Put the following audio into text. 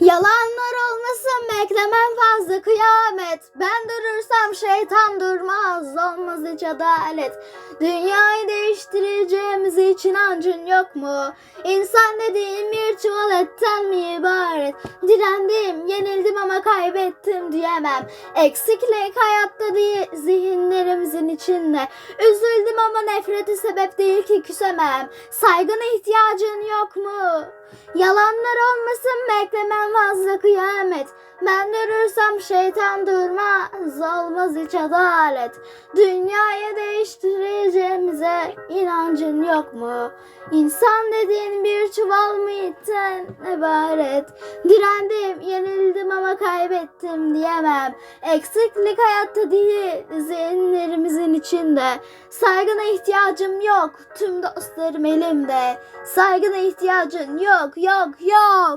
Yalanlar olmasın beklemem fazla kıyamet. Ben durursam şeytan durmaz olmaz hiç adalet. Dünyayı değiştireceğimiz hiç inancın yok mu? İnsan dediğin bir çuval etten mi ibaret? Direndim, yenildim ama kaybettim diyemem. Eksiklik hayatta değil zihinlerimizin içinde. Üzüldüm ama nefreti sebep değil ki küsemem. Saygına ihtiyacın yok mu? Yalanlar olmasın beklemem fazla kıyamet. Ben durursam şeytan durmaz olmaz hiç adalet. Dünyayı değiştireceğimize inancın yok mu? İnsan dediğin bir çuval mı itten ibaret. Direndim, yenildim ama kaybettim diyemem. Eksiklik hayatta değil, zihinlerimizin içinde. Saygına ihtiyacım yok, tüm dostlarım elimde. Saygına ihtiyacın yok, yok, yok.